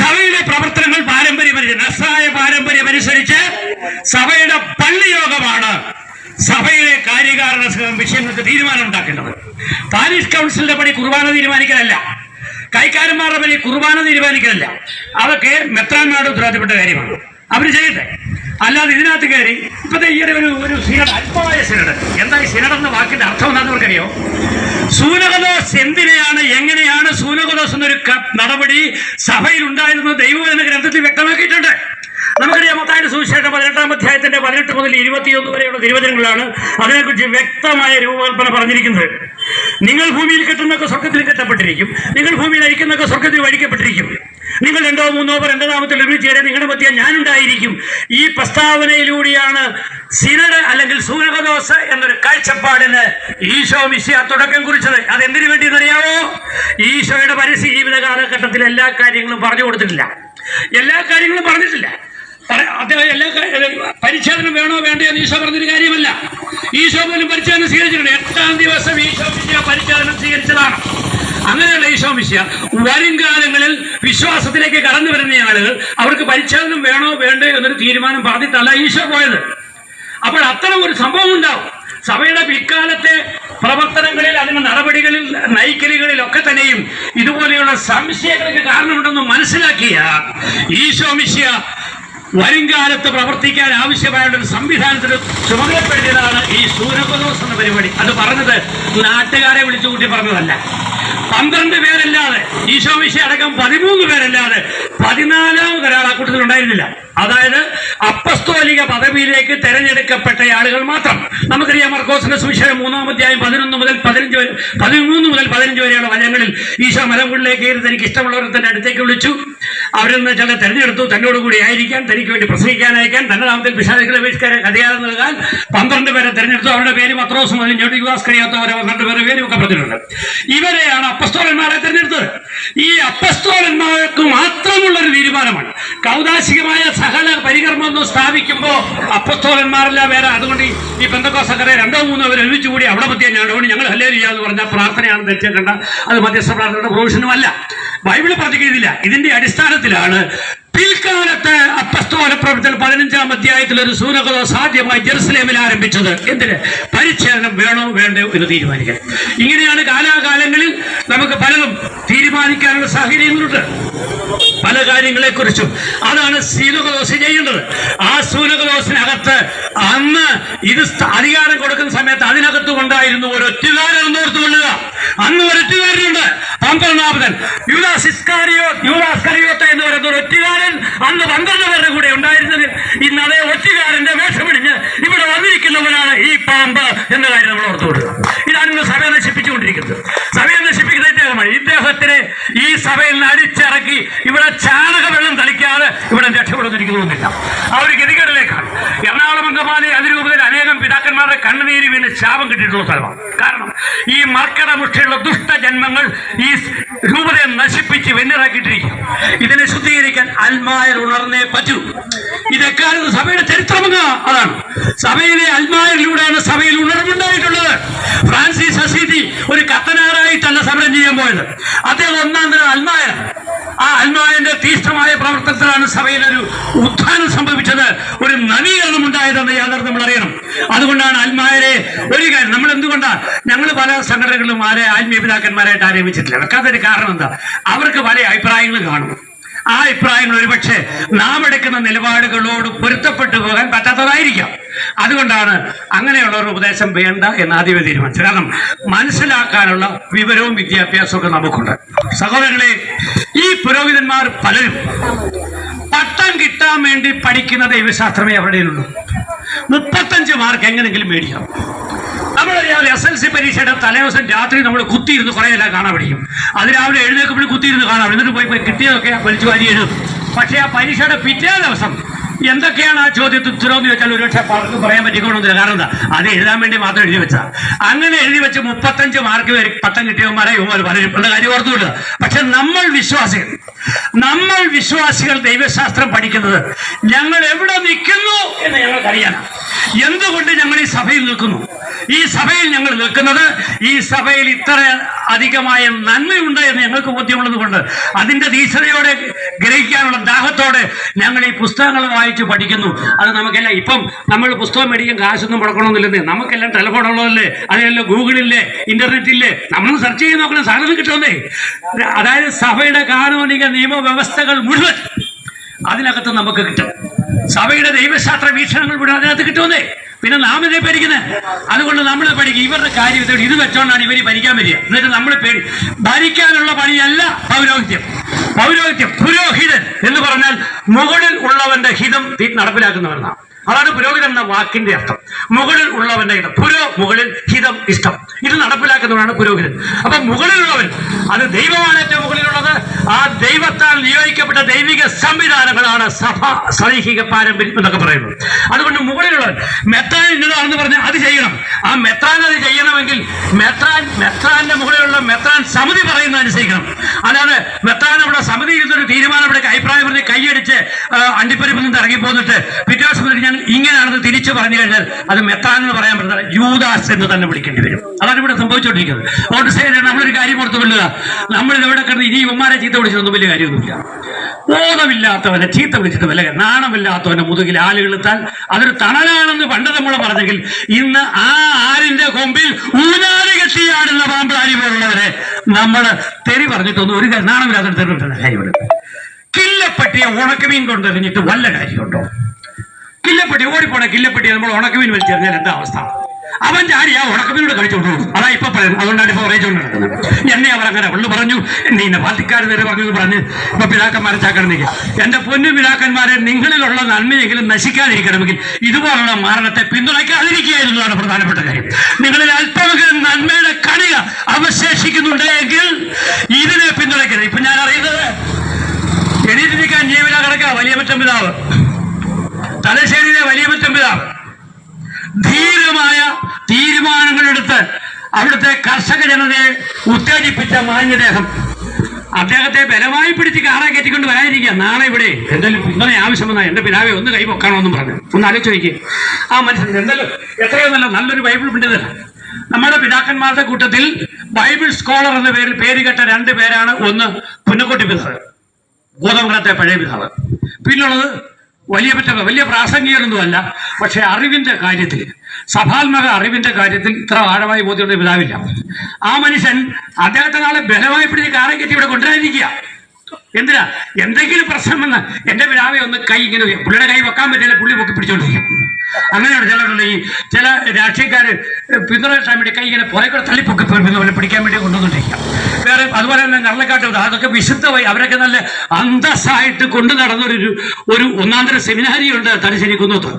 സഭയുടെ പ്രവർത്തനങ്ങൾ പാരമ്പര്യമനുസരിച്ച് പാരമ്പര്യം അനുസരിച്ച് സഭയുടെ പള്ളി യോഗമാണ് സഭയിലെ കാര്യകാരണ വിഷയങ്ങൾക്ക് തീരുമാനം ഉണ്ടാക്കേണ്ടത്. പാരിഷ് കൗൺസിലിന്റെ പണി കുർബാന തീരുമാനിക്കലല്ല. കൈക്കാരന്മാരുടെ പണി കുർബാന തീരുമാനിക്കലല്ല. അതൊക്കെ മെത്രാന്മാരുടെ ഉത്തരവാദിത്തപ്പെട്ട കാര്യമാണ്. അവർ ചെയ്യട്ടെ. അല്ലാതെ ഇതിനകത്ത് കയറി ഇപ്പത്തെ ഈയിടെ ഒരു ഒരു സിനഡ് അല്പമായ സിനഡ്. എന്താ ഈ സിനഡ് എന്ന വാക്കിന്റെ അർത്ഥം എന്താണെന്ന് അവർക്കറിയോ സൂനകദോസ് എന്തിനെയാണ് എങ്ങനെയാണ് സൂനകദോസ് എന്നൊരു നടപടി സഭയിൽ ഉണ്ടായിരുന്നത് ദൈവം എന്ന ഗ്രന്ഥത്തിൽ വ്യക്തമാക്കിയിട്ടുണ്ട്. നമുക്കറിയാം മത്തായുടെ സുവിശേഷം പതിനെട്ടാം അധ്യായത്തിന്റെ പതിനെട്ട് മുതൽ ഇരുപത്തിയൊന്ന് വരെയുള്ള തിരുവചനങ്ങളാണ് അതിനെക്കുറിച്ച് വ്യക്തമായ രൂപകൽപ്പന പറഞ്ഞിരിക്കുന്നത്. നിങ്ങൾ ഭൂമിയിൽ കെട്ടുന്നൊക്കെ സ്വർഗത്തിൽ കെട്ടപ്പെട്ടിരിക്കും. നിങ്ങൾ ഭൂമിയിൽ അയക്കുന്നൊക്കെ സ്വർഗത്തിൽ വഴിക്കപ്പെട്ടിരിക്കും. നിങ്ങൾ രണ്ടോ മൂന്നോ നാമത്തിൽ ഒരുമിച്ച് നിങ്ങളുടെ മധ്യ ഞാനുണ്ടായിരിക്കും. ഈ പ്രസ്താവനയിലൂടെയാണ് സിനഡ് അല്ലെങ്കിൽ സൂനകദോസ എന്നൊരു കാഴ്ചപ്പാടിന് ഈശോ മിശിയ തുടക്കം കുറിച്ചത്. അതെന്തിനു വേണ്ടി അറിയാമോ ഈശോയുടെ പരസ്യ ജീവിത കാലഘട്ടത്തിൽ എല്ലാ കാര്യങ്ങളും പറഞ്ഞു കൊടുത്തിട്ടില്ല. എല്ലാ കാര്യങ്ങളും പറഞ്ഞിട്ടില്ല. പറ- അദ്ദേഹം എല്ലാ പരിച്ഛേദനം വേണോ വേണ്ടയോ എന്ന് ഈശോ പറഞ്ഞൊരു കാര്യമല്ല. ഈശോ പരിച്ഛേദനം സ്വീകരിച്ചിട്ടുണ്ട്. എട്ടാം ദിവസം ഈശോ മിശിയ സ്വീകരിച്ചതാണ്. അങ്ങനെയുള്ള ഈശോ മിശിയ വരും കാലങ്ങളിൽ വിശ്വാസത്തിലേക്ക് കടന്നു വരുന്ന ആളുകൾ അവർക്ക് പരിചാരണം വേണോ വേണ്ടോ എന്നൊരു തീരുമാനം പറഞ്ഞിട്ടല്ല ഈശോ പോയത്. അപ്പോൾ അത്തരം ഒരു സംഭവം ഉണ്ടാവും. സഭയുടെ പിക്കാലത്തെ പ്രവർത്തനങ്ങളിൽ അതിന്റെ നടപടികളിൽ നയിക്കലുകളിലൊക്കെ തന്നെയും ഇതുപോലെയുള്ള സംശയങ്ങൾക്ക് കാരണമുണ്ടെന്ന് മനസ്സിലാക്കിയ ഈശോ മിശിയ വരുംകാലത്ത് പ്രവർത്തിക്കാൻ ആവശ്യമായ ഒരു സംവിധാനത്തിന് ചുമതലപ്പെടുത്തിയതാണ് ഈ സൂര്യപ്രദോഷം എന്ന പരിപാടി. അത് പറഞ്ഞത് നാട്ടുകാരെ വിളിച്ചു കൂട്ടി പറഞ്ഞതല്ല. പന്ത്രണ്ട് പേരല്ലാതെ ഈശോ മിശി അടക്കം പതിമൂന്ന് പേരല്ലാതെ പതിനാലാമത് ഒരാൾ ആ കൂട്ടത്തിൽ ഉണ്ടായിരുന്നില്ല അതായത് അപ്പസ്തോലിക പദവിയിലേക്ക് തെരഞ്ഞെടുക്കപ്പെട്ട ആളുകൾ മാത്രം. നമുക്കറിയാം മർക്കോസിന്റെ സുവിശേഷം മൂന്നാം അധ്യായം പതിനൊന്ന് മുതൽ പതിനഞ്ച് വരെ പതിമൂന്ന് മുതൽ പതിനഞ്ച് വരെയുള്ള വചനങ്ങളിൽ ഈശോ മലമുകളിലേക്ക് കയറി തനിക്ക് ഇഷ്ടമുള്ളവരെ തന്നെ അടുത്തേക്ക് വിളിച്ചു. അവരിൽ നിന്ന് ചില തെരഞ്ഞെടുത്തു. തന്നോട് കൂടി ആയിരിക്കാൻ തനിക്ക് വേണ്ടി പ്രസംഗിക്കാൻ അയക്കാൻ തന്റെ നാമത്തിൽ പിശാചികളെ ബഹിഷ്കാര അധികാരം നൽകാൻ പന്ത്രണ്ട് പേരെ തെരഞ്ഞെടുത്തു. അവരുടെ പേര് പത്രോസ് മുതൽ ഞൊടി യുവാസ് കഴിയാത്തവരെ പന്ത്രണ്ട് പേരുടെ പേരും ഒക്കെ പറഞ്ഞിട്ടുണ്ട്. ഇവരെയാണ് അപ്പസ്തോലന്മാരെ തെരഞ്ഞെടുത്തത്. ഈ അപ്പസ്തോലന്മാർക്ക് മാത്രമുള്ള ഒരു തീരുമാനമാണ്. കൗതാശികമായ സകല പരികർമ്മം സ്ഥാപിക്കുമ്പോൾ അപ്പത്തോളന്മാരല്ല വേറെ. അതുകൊണ്ട് ഈ- ബന്ധക്കോ ബന്ധക്കോസക്കരെ രണ്ടോ മൂന്നോ അവർ ഒരുമിച്ച് കൂടി അവിടെ മതി ഞാൻ അതുകൊണ്ട് ഞങ്ങൾ ഹല്ലേ എന്ന് പറഞ്ഞ പ്രാർത്ഥനയാണ് തെറ്റേക്കണ്ട അത് മധ്യസ്ഥ പ്രാർത്ഥനയുടെ പ്രൊവിഷനും അല്ല. ബൈബിൾ പറഞ്ഞിരിക്കുന്നില്ല ഇതിന്റെ അടിസ്ഥാനത്തിലാണ് അപ്പസ്തോല പ്രവർത്തനം പതിനഞ്ചാം അധ്യായത്തിൽ ഒരു സൂനകത സാധ്യമായി ജെറുസലേമിൽ ആരംഭിച്ചത്? എന്തിന്? പരിച്ഛേദനം വേണോ വേണ്ടോ എന്ന് തീരുമാനിക്കാൻ. ഇങ്ങനെയാണ് കാലാകാലങ്ങളിൽ നമുക്ക് പലതും തീരുമാനിക്കാനുള്ള സാഹചര്യങ്ങളുണ്ട്. പല കാര്യങ്ങളെ കുറിച്ചും അതാണ് സീനകദോസ് ചെയ്യേണ്ടത്. ആ സൂനകദോസിനകത്ത് അന്ന് ഇത് അധികാരം കൊടുക്കുന്ന സമയത്ത് അതിനകത്ത് ഉണ്ടായിരുന്നു ഒരു ഒറ്റുകാരൻ എന്ന് ഓർത്തുകൊള്ളുക. അന്ന് ഒരു ഒറ്റുകാരനുണ്ട് പന്ത്രണ്ടാമതൻ. യുവരാസ് ഇസ്കാരിയോ യൂദാസ് കറിയോത്ത എന്ന് പറയുന്ന ഒരു ഒറ്റുകാരൻ അന്ന് പന്ത്രണ്ട് പേരുടെ കൂടെ ഉണ്ടായിരുന്നത് ഇന്ന് അതേ ഒറ്റുകാരന്റെ വേഷമിടിഞ്ഞ് ഇവിടെ വന്നിരിക്കുന്നവനാണ് ഈ പാമ്പ് എന്ന കാര്യം നമ്മൾ ഓർത്തു ഇതാണ് രക്ഷപ്പെടുന്നിരിക്കുന്നു തോന്നുന്നില്ല ആ ഒരു ഗതികേടിലേക്കാണ്. എറണാകുളം അങ്കമാലി അതിരൂപതയിൽ അനേകം പിതാക്കന്മാരുടെ കണ്ണുനീര് വീണ് ശാപം കിട്ടിയിട്ടുള്ള സ്ഥലമാണ്. കാരണം ഈ മർക്കട മുഷ്ടിയുള്ള ദുഷ്ടജന്മങ്ങൾ ഈ രൂപതയെ നശിപ്പിച്ച് വെന്നിറാക്കിയിട്ടിരിക്കും ഇതിനെ ശുദ്ധീകരിക്കാൻ അൽമായർ ഉണർന്നേ പറ്റൂ. ഇതെക്കാലത്ത് സഭയുടെ ചരിത്രമെന്ന് അതാണ്. സഭയിലെ അൽമായരിലൂടെയാണ് സഭയിൽ ഉണർവുണ്ടായിട്ടുള്ളത്. ഫ്രാൻസിസ് അസീതി ഒരു കത്തനാറായിട്ടല്ല സമരം ചെയ്യാൻ പോയത്. അദ്ദേഹം ഒന്നാം തരം അൽമായർ ആ അൽമാനിന്റെ തീഷ്ണമായ പ്രവർത്തനത്തിലാണ് സഭയിൽ ഒരു ഉത്ഥാനം സംഭവിച്ചത്. ഒരു നവീകരണം ഉണ്ടായതെന്ന് യാതൊരു നമ്മൾ അറിയണം. അതുകൊണ്ടാണ് അൽമാരെ ഒരു കാര്യം നമ്മൾ എന്തുകൊണ്ടാണ് ഞങ്ങൾ പല സംഘടനകളും ആരെ ആത്മീയ പിതാക്കന്മാരായിട്ട് ആരംഭിച്ചിട്ടില്ല വെക്കാത്തൊരു കാരണം എന്താ? അവർക്ക് പല അഭിപ്രായങ്ങളും കാണും. ആ അഭിപ്രായങ്ങൾ ഒരുപക്ഷെ നാം എടുക്കുന്ന നിലപാടുകളോട് പൊരുത്തപ്പെട്ടു പോകാൻ പറ്റാത്തതായിരിക്കാം. അതുകൊണ്ടാണ് അങ്ങനെയുള്ള ഒരു ഉപദേശം വേണ്ട എന്ന് ആദ്യമേ തീരുമാനിച്ചത്. കാരണം മനസ്സിലാക്കാനുള്ള വിവരവും വിദ്യാഭ്യാസവും ഒക്കെ നമുക്കുണ്ട്. സഹോദരങ്ങളെ ഈ പുരോഹിതന്മാർ പലരും പട്ടം കിട്ടാൻ വേണ്ടി പഠിക്കുന്ന ദൈവശാസ്ത്രമേ അവിടെയുള്ളൂ മുപ്പത്തഞ്ച് മാർക്ക് എങ്ങനെങ്കിലും മേടിക്കാം. നമ്മളറിയാതെ എസ് എൽ സി പരീക്ഷയുടെ തലേദിവസം രാത്രി നമ്മൾ കുത്തിയിരുന്ന് കുറേ എല്ലാം കാണാൻ പഠിക്കും. അത് രാവിലെ എഴുന്നേൽക്കുമ്പോൾ കുത്തിയിരുന്ന് കാണാം. എന്നിട്ട് പോയി പോയി കിട്ടിയതൊക്കെ വലിച്ചു വാരി എഴുതും. പക്ഷേ ആ പരീക്ഷയുടെ പിറ്റേ ദിവസം എന്തൊക്കെയാണ് ആ ചോദ്യത്തിൽ ഉത്തരവെന്ന് വെച്ചാൽ ഒരുപക്ഷെ പലർക്കും പറയാൻ പറ്റിക്കണമെന്നില്ല കാരണം എന്താ? അത് എഴുതാൻ വേണ്ടി മാത്രം എഴുതി വെച്ചാൽ അങ്ങനെ എഴുതി വെച്ച് മുപ്പത്തഞ്ച് മാർക്ക് വരെ പട്ടം കിട്ടിയവന്മാരെ ഇവന്മാർ പലരും കാര്യം ഓർത്തുവിടുക പക്ഷെ നമ്മൾ വിശ്വാസികൾ നമ്മൾ വിശ്വാസികൾ ദൈവശാസ്ത്രം പഠിക്കുന്നത് ഞങ്ങൾ എവിടെ നിൽക്കുന്നു എന്ന് ഞങ്ങൾക്കറിയാം എന്തുകൊണ്ട് ഞങ്ങൾ ഈ സഭയിൽ നിൽക്കുന്നു? ഈ സഭയിൽ ഞങ്ങൾ നിൽക്കുന്നത് ഈ സഭയിൽ ഇത്ര അധികമായ നന്മയുണ്ട് എന്ന് ഞങ്ങൾക്ക് ബോധ്യമുള്ളത് കൊണ്ട് അതിന്റെ തീക്ഷണയോടെ ഗ്രഹിക്കാനുള്ള ദാഹത്തോടെ ഞങ്ങൾ ഈ പുസ്തകങ്ങൾ വായിച്ച് പഠിക്കുന്നു. അത് നമുക്കെല്ലാം ഇപ്പം നമ്മൾ പുസ്തകം മേടിക്കാൻ കാശൊന്നും മുടക്കണമെന്നില്ലെന്നേ. നമുക്കെല്ലാം ടെലഫോൺ ഉള്ളതല്ലേ? അതിനെല്ലാം ഗൂഗിളില്ലേ? ഇന്റർനെറ്റില്ലേ? നമ്മൾ സെർച്ച് ചെയ്ത് നോക്കണം സാധനം കിട്ടുമെന്നേ. അതായത് സഭയുടെ കാനൂനിക നിയമവ്യവസ്ഥകൾ മുഴുവൻ അതിനകത്ത് നമുക്ക് കിട്ടും. സഭയുടെ ദൈവശാസ്ത്ര വീക്ഷണങ്ങൾ മുഴുവൻ അതിനകത്ത് കിട്ടുമെന്നേ. പിന്നെ നാം ഇതേ പഠിക്കുന്നത് അതുകൊണ്ട് നമ്മൾ പഠിക്കും. ഇവരുടെ കാര്യം ഇതോടെ ഇത് വെച്ചോണ്ടാണ് ഇവർ ഭരിക്കാൻ വരിക. എന്നിട്ട് നമ്മൾ പേടി. ഭരിക്കാനുള്ള പണിയല്ല പൗരോഹിത്യം. പൗരോഹിത്യം പുരോഹിതൻ എന്ന് പറഞ്ഞാൽ മുകളിൽ ഉള്ളവന്റെ ഹിതം നടപ്പിലാക്കുന്നവർ നടപ്പിലാക്കുന്നവരെന്നാണ് അതാണ് പുരോഹിതൻ എന്ന വാക്കിന്റെ അർത്ഥം. മുകളിൽ ഉള്ളവന്റെ ഹിതം പുരോ മുകളിൽ ഹിതം ഇഷ്ടം. ഇത് നടപ്പിലാക്കുന്നവരാണ് പുരോഹിതൻ. അപ്പൊ മുകളിലുള്ളവൻ അത് ദൈവമാണ് ഏറ്റവും മുകളിലുള്ളത്. ആ ദൈവത്താൽ നിയോഗിക്കപ്പെട്ട ദൈവിക സംവിധാനങ്ങളാണ് സഭ സൈഹിക പാരമ്പര്യം എന്നൊക്കെ പറയുന്നത്. അതുകൊണ്ട് മുകളിലുള്ളവൻ മെത്രാൻ ഇന്നതാണെന്ന് പറഞ്ഞാൽ അത് ചെയ്യണം. ആ മെത്രാൻ അത് ചെയ്യണമെങ്കിൽ മെത്രാൻ മെത്രാന്റെ മുകളിലുള്ള മെത്രാൻ സമിതി പറയുന്നത് അനുസരിക്കണം. അല്ലാതെ മെത്രാൻ അവിടെ സമിതി ഇരുന്നൊരു തീരുമാനം ഇവിടെ അഭിപ്രായം പറഞ്ഞ് കൈയടിച്ച് അണ്ടിപ്പരിപ്പിൽ നിന്ന് ഇറങ്ങി പോന്നിട്ട് പിറ്റേ ദിവസം ഞാൻ ഇങ്ങനെയാണെന്ന് തിരിച്ചു പറഞ്ഞു കഴിഞ്ഞാൽ അത് മെത്താൻ എന്ന് പറയാൻ പറ്റില്ല യൂദാസ് എന്ന് തന്നെ വിളിക്കേണ്ടി വരും. അതാണ് ഇവിടെ സംഭവിച്ചുകൊണ്ടിരിക്കുന്നത്. അതുകൊണ്ട് സേന നമ്മളൊരു കാര്യം ഓർത്ത് കൊള്ളുക. നമ്മൾ ഇവിടെ കിടന്ന് ഇനി ഉമ്മാരെ ചീത്ത വിളിച്ചതൊന്നും വലിയ കാര്യമൊന്നുമില്ല. ബോധമില്ലാത്തവനെ ചീത്ത വിളിച്ചിട്ട് വല്ല നാണമില്ലാത്തവനെ മുതുകിൽ ആലുകളെത്താൻ അതൊരു തണലാണെന്ന് പണ്ട് നമ്മൾ പറഞ്ഞെങ്കിൽ ഇന്ന് ആ ആലിന്റെ കൊമ്പിൽ ഊനാലി കെട്ടിയാടുന്ന പാമ്പാരി പോലുള്ളവരെ നമ്മൾ തെറി പറഞ്ഞിട്ടൊന്നും ഒരു നാണമില്ലാത്ത തെറി കിട്ടുന്ന കാര്യമുണ്ട് കില്ലപ്പെട്ടിയെ ഉണക്കമീൻ കൊണ്ടെറിഞ്ഞിട്ട് വല്ല കാര്യമുണ്ടോ? കില്ലപ്പെട്ടി ഓടിപ്പോണ കില്ലപ്പെട്ടി നമ്മൾ ഉണക്കമീൻ വലിച്ചെറിഞ്ഞാൽ എന്താ അവസ്ഥ? അവൻ ചാടി ആ ഉണക്കമീനോട് കളിച്ചോണ്ടു അതാ ഇപ്പൊ പറയുന്നത്. അതുകൊണ്ടാണ് ഇപ്പൊ പറയിച്ചോണ്ട് നടക്കുന്നത്. എന്നെ അവർ അങ്ങനെ ഉള്ളു പറഞ്ഞു. എന്നെ ഇന്ന പാർട്ടിക്കാർ നേരെ പറഞ്ഞു പറഞ്ഞ് ഇപ്പൊ പിതാക്കന്മാരെ ചാക്കണമെങ്കിൽ എന്റെ പൊന്നു പിതാക്കന്മാരെ നിങ്ങളിലുള്ള നന്മയെങ്കിലും നശിക്കാതിരിക്കണമെങ്കിൽ ഇതുപോലുള്ള മരണത്തെ പിന്തുണയ്ക്കാതിരിക്കുക എന്നുള്ളതാണ് പ്രധാനപ്പെട്ട കാര്യം. നിങ്ങളിൽ അല്പമെങ്കിലും നന്മയുടെ കണിക അവശേഷിക്കുന്നുണ്ടെങ്കിൽ ഇതിനെ പിന്തുണയ്ക്കരുത്. ഇപ്പൊ ഞാൻ അറിയുന്നത് എണീറ്റിരിക്കാൻ ജീവന കിടക്കുക വലിയ മറ്റം പിതാവ്. തലശ്ശേരിയിലെ വലിയ മറ്റം പിതാവ് ധീരമായ തീരുമാനങ്ങളെടുത്ത് അവിടുത്തെ കർഷക ജനതയെ ഉത്തേജിപ്പിച്ച മാന്യദേഹം. അദ്ദേഹത്തെ ബലമായി പിടിച്ച് കാറെ കയറ്റിക്കൊണ്ട് വരാതിരിക്കുക നാളെ ഇവിടെ എന്തെങ്കിലും പിന്തുണ വന്നാൽ എന്റെ പിതാവെ ഒന്ന് കൈ പൊക്കണമെന്നും പറഞ്ഞു. ഒന്ന് ആലോചിച്ച് നോക്കിയേ. ആ മനുഷ്യൻ എന്തെങ്കിലും എത്രയോ നല്ല നല്ലൊരു ബൈബിൾ പണ്ഡിതൻ നമ്മുടെ പിതാക്കന്മാരുടെ കൂട്ടത്തിൽ ബൈബിൾ സ്കോളർ എന്ന പേരിൽ പേര് കേട്ട രണ്ട് പേരാണ് ഒന്ന് പുന്നക്കുട്ടി പിതാവ്. ഗോതമ്പലത്തെ പഴയ പിതാവ്. പിന്നുള്ളത് വലിയ പറ്റ വലിയ പ്രാസംഗികരൊന്നുമല്ല പക്ഷേ അറിവിന്റെ കാര്യത്തിൽ സഭാത്മക അറിവിന്റെ കാര്യത്തിൽ ഇത്ര ആഴമായി ബോധ്യമുള്ള പിതാവില്ല. ആ മനുഷ്യൻ അദ്ദേഹത്തെ നാളെ ബലമായി പിടിച്ച് കാറെ കെട്ടി ഇവിടെ കൊണ്ടുവരാതിരിക്കുക എന്തിനാ? എന്തെങ്കിലും പ്രശ്നം വന്ന് എന്റെ പിതാവെ ഒന്ന് കൈ ഇങ്ങനെ. പുള്ളിയുടെ കൈ വെക്കാൻ പറ്റില്ല പുള്ളി പൊക്കി പിടിച്ചോണ്ടിരിക്കും. അങ്ങനെയാണ് ചിലരുള്ള ഈ ചില രാഷ്ട്രീയക്കാര് പിന്തുണ വേണ്ടി കൈ ഇങ്ങനെ പുറകെ കൂടെ തള്ളി പൊക്കി പിന്നെ പിടിക്കാൻ വേണ്ടി കൊണ്ടുവന്നിട്ടിരിക്കാം വേറെ അതുപോലെ തന്നെ നള്ളക്കാട്ട് അതൊക്കെ വിശുദ്ധമായി അവരൊക്കെ നല്ല അന്തസ്സായിട്ട് കൊണ്ടു നടന്നൊരു ഒരു ഒന്നാന്തര സെമിനാരി ഉണ്ട് തലശ്ശേരി കുന്നത്ത്.